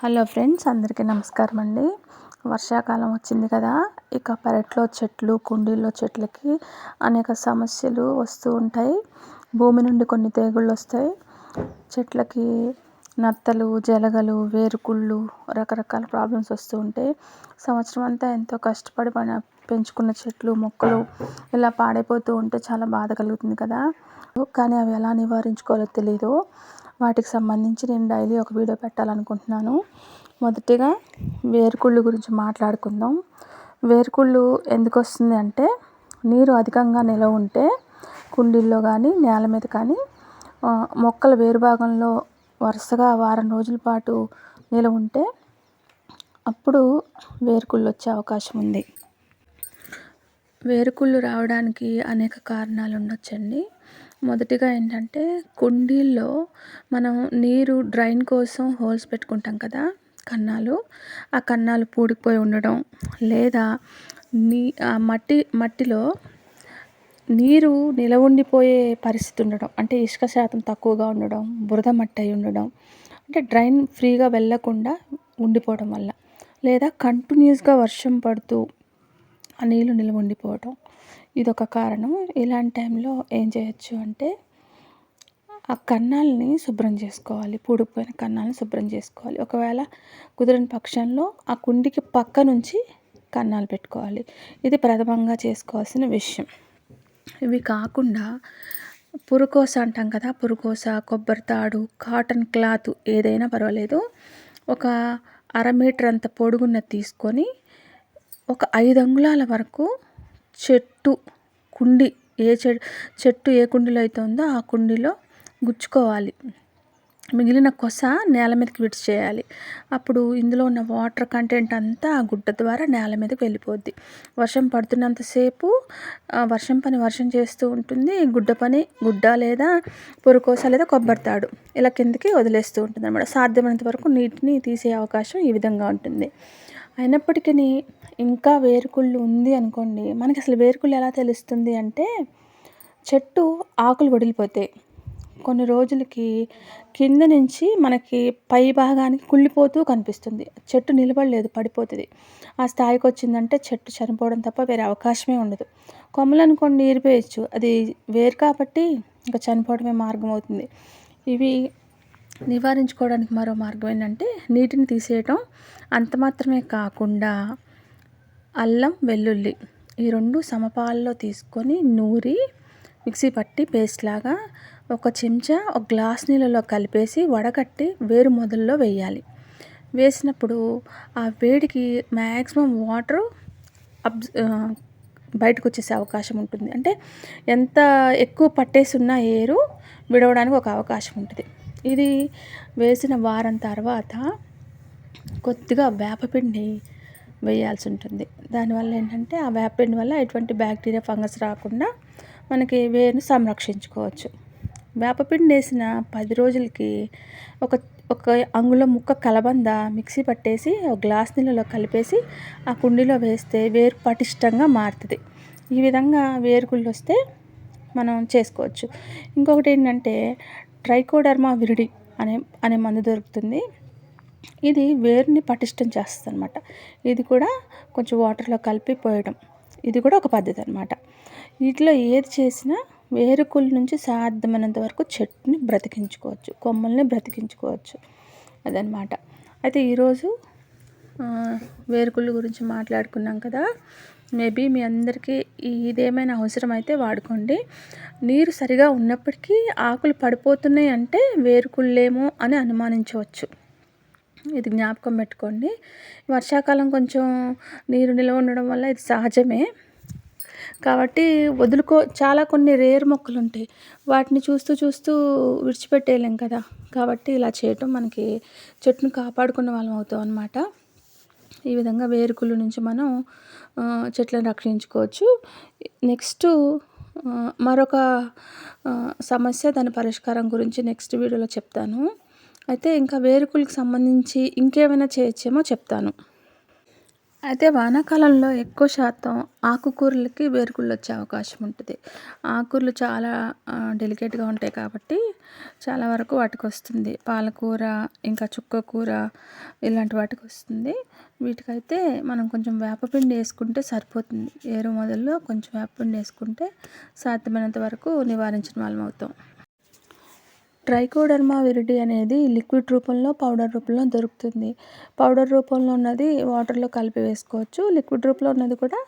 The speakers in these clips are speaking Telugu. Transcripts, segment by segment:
హలో ఫ్రెండ్స్ అందరికీ నమస్కారం అండి. వర్షాకాలం వచ్చింది కదా ఇక పెరట్లో చెట్లు కుండీల్లో చెట్లకి అనేక సమస్యలు వస్తూ ఉంటాయి. భూమి నుండి కొన్ని తెగుళ్ళు వస్తాయి. చెట్లకి నత్తలు జలగలు వేరుకుళ్ళు రకరకాల ప్రాబ్లమ్స్ వస్తూ ఉంటాయి. సంవత్సరం అంతా ఎంతో కష్టపడి మన పెంచుకున్న చెట్లు మొక్కలు ఇలా పాడైపోతూ ఉంటే చాలా బాధ కలుగుతుంది కదా. కానీ అవి ఎలా నివారించుకోవాలో తెలియదు వాటికి సంబంధించి నేను డైలీ ఒక వీడియో పెట్టాలనుకుంటున్నాను. మొదటిగా వేరుకుళ్ళు గురించి మాట్లాడుకుందాం. వేరుకుళ్ళు ఎందుకు వస్తుంది అంటే నీరు అధికంగా నిలవ ఉంటే కుండీల్లో కానీ నేల మీద కానీ మొక్కల వేరు భాగంలో వరుసగా వారం రోజుల పాటు నిలవ ఉంటే అప్పుడు వేరుకుళ్ళు వచ్చే అవకాశం ఉంది. వేరుకుళ్ళు రావడానికి అనేక కారణాలు ఉండొచ్చండి. మొదటిగా ఏంటంటే కుండీల్లో మనం నీరు డ్రైన్ కోసం హోల్స్ పెట్టుకుంటాం కదా కన్నాలు. ఆ కన్నాలు పూడిపోయి ఉండడం లేదా నీ ఆ మట్టి మట్టిలో నీరు నిలవుండిపోయే పరిస్థితి ఉండడం అంటే ఇసుక శాతం తక్కువగా ఉండడం బురద మట్టి అయి ఉండడం అంటే డ్రైన్ ఫ్రీగా వెళ్ళకుండా ఉండిపోవడం వల్ల లేదా కంటిన్యూస్గా వర్షం పడుతూ ఆ నీళ్ళు నిలవ ఉండిపోవడం ఇదొక కారణం. ఇలాంటి టైంలో ఏం చేయొచ్చు అంటే ఆ కన్నాలని శుభ్రం చేసుకోవాలి. పూడిపోయిన కన్నాలను శుభ్రం చేసుకోవాలి. ఒకవేళ కుదిరిన పక్షంలో ఆ కుండికి పక్క నుంచి కన్నాలు పెట్టుకోవాలి. ఇది ప్రథమంగా చేసుకోవాల్సిన విషయం. ఇవి కాకుండా పురుకోస అంటాం కదా పురుకోస కొబ్బరి తాడు కాటన్ క్లాత్ ఏదైనా పర్వాలేదు. ఒక అర మీటర్ అంత పొడుగున్న తీసుకొని ఒక ఐదు అంగుళాల వరకు చెట్టు కుండి ఏ చెట్టు ఏ కుండీలో అయితే ఉందో ఆ కుండీలో గుచ్చుకోవాలి. మిగిలిన కొస నేల మీదకి విడిచి చేయాలి అప్పుడు ఇందులో ఉన్న వాటర్ కంటెంట్ అంతా ఆ గుడ్డ ద్వారా నేల మీదకి వెళ్ళిపోద్ది. వర్షం పడుతున్నంతసేపు వర్షం పని వర్షం చేస్తూ ఉంటుంది. గుడ్డ పని గుడ్డ లేదా పురుకోస లేదా కొబ్బరి తాడు ఇలా కిందకి వదిలేస్తూ ఉంటుంది అనమాట సాధ్యమైనంత వరకు నీటిని తీసే అవకాశం ఈ విధంగా ఉంటుంది. అయినప్పటికీ ఇంకా వేరుకుళ్ళు ఉంది అనుకోండి మనకి అసలు వేరుకుళ్ళు ఎలా తెలుస్తుంది అంటే చెట్టు ఆకులు వడిలిపోతాయి. కొన్ని రోజులకి కింద నుంచి మనకి పై భాగానికి కుళ్ళిపోతూ కనిపిస్తుంది. చెట్టు నిలబడలేదు పడిపోతుంది. ఆ స్థాయికి వచ్చిందంటే చెట్టు చనిపోవడం తప్ప వేరే అవకాశమే ఉండదు. కొమ్మలు అనుకోండి ఇరిపేయచ్చు. అది వేరు కాబట్టి ఇంకా చనిపోవడమే మార్గం అవుతుంది. ఇవి నివారించుకోవడానికి మరో మార్గం ఏంటంటే నీటిని తీసేయటం. అంత మాత్రమే కాకుండా అల్లం వెల్లుల్లి ఈ రెండు సమపాల్లో తీసుకొని నూరి మిక్సీ పట్టి పేస్ట్ లాగా ఒక చెంచా ఒక గ్లాస్ నీళ్ళలో కలిపేసి వడగట్టి వేరు మొదల్లో వేయాలి. వేసినప్పుడు ఆ వేడికి మ్యాక్సిమం వాటర్ అబ్ బయటకు వచ్చేసే అవకాశం ఉంటుంది. అంటే ఎంత ఎక్కువ పట్టేసి ఉన్న ఏరు విడవడానికి ఒక అవకాశం ఉంటుంది. ఇది వేసిన వారం తర్వాత కొద్దిగా వేపపిండి వేయాల్సి ఉంటుంది. దానివల్ల ఏంటంటే ఆ వేపపిండి వల్ల ఎటువంటి బ్యాక్టీరియా ఫంగస్ రాకుండా మనకి వేరును సంరక్షించుకోవచ్చు. వేపపిండి వేసిన పది రోజులకి ఒక ఒక అంగుళం ముక్క కలబంద మిక్సీ పట్టేసి ఒక గ్లాస్ నీళ్ళలో కలిపేసి ఆ కుండీలో వేస్తే వేరు పటిష్టంగా మారుతుంది. ఈ విధంగా వేరుకుళ్ళు వస్తే మనం చేసుకోవచ్చు. ఇంకొకటి ఏంటంటే ట్రైకోడర్మా విరిడి అనే అనే మందు దొరుకుతుంది. ఇది వేరుని పటిష్టం చేస్తుంది అనమాట ఇది కూడా కొంచెం వాటర్లో కలిపి పోయడం. ఇది కూడా ఒక పద్ధతి అనమాట వీటిలో ఏది చేసినా వేరుకుల నుంచి సాధ్యమైనంత వరకు చెట్టుని బ్రతికించుకోవచ్చు కొమ్మల్ని బ్రతికించుకోవచ్చు. అదనమాట అయితే ఈరోజు వేరుకుళ్ళు గురించి మాట్లాడుకున్నాం కదా. మేబీ మీ అందరికీ ఇదేమైనా అవసరమైతే వాడుకోండి. నీరు సరిగా ఉన్నప్పటికీ ఆకులు పడిపోతున్నాయి అంటే వేరుకుళ్ళేమో అని అనుమానించవచ్చు. ఇది జ్ఞాపకం పెట్టుకోండి. వర్షాకాలం కొంచెం నీరు నిల్వ ఉండడం వల్ల ఇది సహజమే. కాబట్టి వదులుకో చాలా కొన్ని రేర్ మొక్కలు ఉంటాయి. వాటిని చూస్తూ చూస్తూ విడిచిపెట్టేయలేం కదా. కాబట్టి ఇలా చేయటం మనకి చెట్టును కాపాడుకున్న వాళ్ళం అవుతాం అనమాట ఈ విధంగా వేరుకుల నుంచి మనం చెట్లను రక్షించుకోవచ్చు. నెక్స్ట్ మరొక సమస్య దాని పరిష్కారం గురించి నెక్స్ట్ వీడియోలో చెప్తాను. అయితే ఇంకా వేరుకులకు సంబంధించి ఇంకేమైనా చేయొచ్చేమో చెప్తాను. అయితే వానాకాలంలో ఎక్కువ శాతం ఆకుకూరలకి వేరుకుళ్ళు వచ్చే అవకాశం ఉంటుంది. ఆకుకూరలు చాలా డెలికేట్గా ఉంటాయి కాబట్టి చాలా వరకు వాటికి వస్తుంది పాలకూర ఇంకా చుక్క కూర ఇలాంటి వాటికి వస్తుంది వీటికైతే మనం కొంచెం వేపపిండి వేసుకుంటే సరిపోతుంది. ఏరు మొదల్లో కొంచెం వేపపిండి వేసుకుంటే సాధ్యమైనంత వరకు నివారించిన వాళ్ళం అవుతాం. ట్రైకోడర్మా విరిడి అనేది లిక్విడ్ రూపంలో పౌడర్ రూపంలో దొరుకుతుంది. పౌడర్ రూపంలో ఉన్నది వాటర్లో కలిపి వేసుకోవచ్చు. లిక్విడ్ రూపంలో ఉన్నది కూడా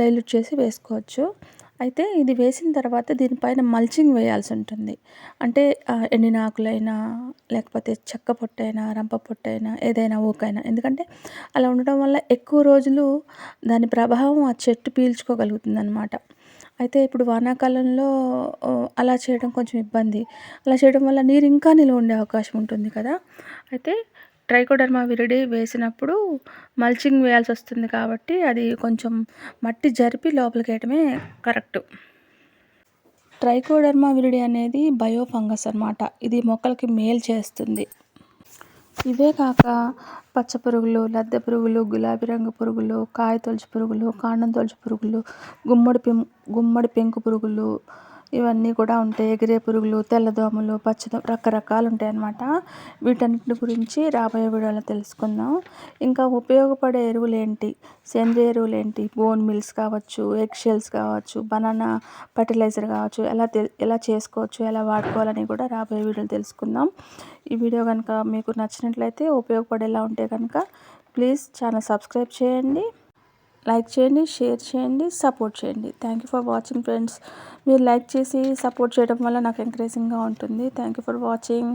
డైల్యూట్ చేసి వేసుకోవచ్చు. అయితే ఇది వేసిన తర్వాత దీనిపైన మల్చింగ్ వేయాల్సి ఉంటుంది అంటే ఎండిన ఆకులైనా లేకపోతే చెక్క పొట్టైనా రంప పొట్టైనా ఏదైనా ఊకైనా. ఎందుకంటే అలా ఉండడం వల్ల ఎక్కువ రోజులు దాని ప్రభావం ఆ చెట్టు పీల్చుకోగలుగుతుంది అనమాట అయితే ఇప్పుడు వానాకాలంలో అలా చేయడం కొంచెం ఇబ్బంది. అలా చేయడం వల్ల నీరు ఇంకా నిల్వ ఉండే అవకాశం ఉంటుంది కదా. అయితే ట్రైకోడర్మా విరిడి వేసినప్పుడు మల్చింగ్ వేయాల్సి వస్తుంది కాబట్టి అది కొంచెం మట్టి జరిపి లోపలికి వేయటమే కరెక్ట్. ట్రైకోడర్మా విరిడి అనేది బయో ఫంగస్ అనమాట ఇది మొక్కలకి మేలు చేస్తుంది. ఇవే కాక పచ్చ పురుగులు లద్దె పురుగులు గులాబీ రంగు పురుగులు కాయ తొలచు పురుగులు కాండం తొలచు పురుగులు గుమ్మడి పెం గుమ్మడి పెంకు పురుగులు ఇవన్నీ కూడా ఉంటాయి. ఎగిరే పురుగులు తెల్లదోమలు పచ్చదో రకరకాలు ఉంటాయి అన్నమాట వీటన్నిటి గురించి రాబోయే వీడియోలో తెలుసుకుందాం. ఇంకా ఉపయోగపడే ఎరువులు ఏంటి? సేంద్రియ ఎరువులు ఏంటి? బోన్ మిల్స్ కావచ్చు ఎగ్ షెల్స్ కావచ్చు బనానా ఫర్టిలైజర్ కావచ్చు ఎలా ఎలా చేసుకోవచ్చు ఎలా వాడుకోవాలని కూడా రాబోయే వీడియోలు తెలుసుకుందాం. ఈ వీడియో కనుక మీకు నచ్చినట్లయితే ఉపయోగపడేలా ఉంటే కనుక ప్లీజ్ ఛానల్ సబ్స్క్రైబ్ చేయండి. లైక్ చేయండి షేర్ చేయండి సపోర్ట్ చేయండి. Thank you for watching friends మీరు లైక్ చేసి సపోర్ట్ చేయడం వల్ల నాకు ఎంకరేజింగ్గా ఉంటుంది. Thank you for watching